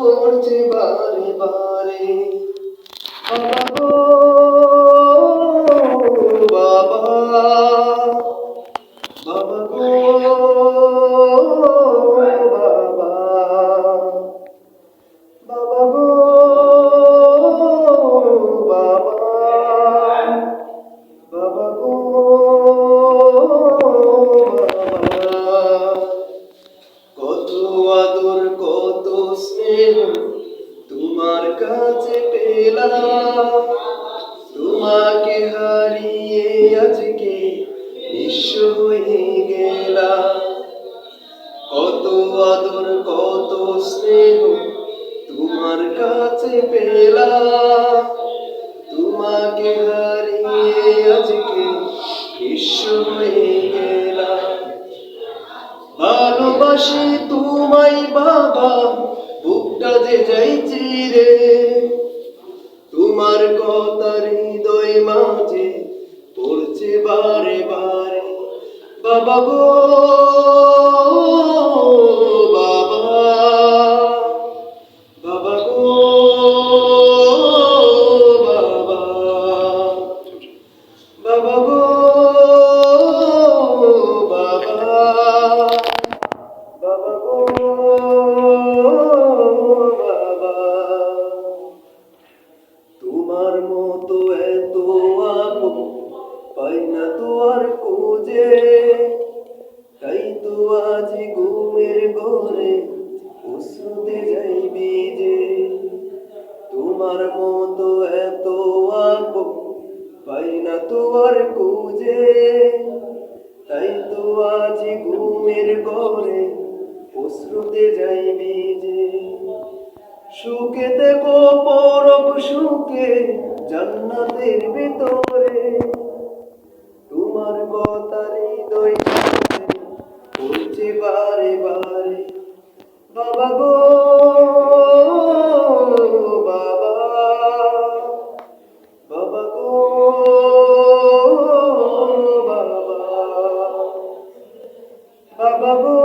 পড়ছে বারে বারে বাবা গো বাবা বাবা গো বাবা কত আদর, কত স্নেহ তোমার কাছে পেলাম। তোমাকে হারিয়ে আজকে নিঃস্ব হয়ে গেলাম। কত আদর, কত স্নেহ তোমার কাছে পেলাম। তোমাকে হারিয়ে ভালোবাসি তোমায় বাবা, বুকটা যে যাইছি রে। তোমার কথা হৃদয় মাঝে পড়ছে বারে বারে, বাবা গো। পাই না তো আর খুঁজে, তাই তো আজ ঘুমের ঘরে অশ্রুতে যাই যে সুখে দেখো পরব সুখে জান্নাতের ভিতরে বাবা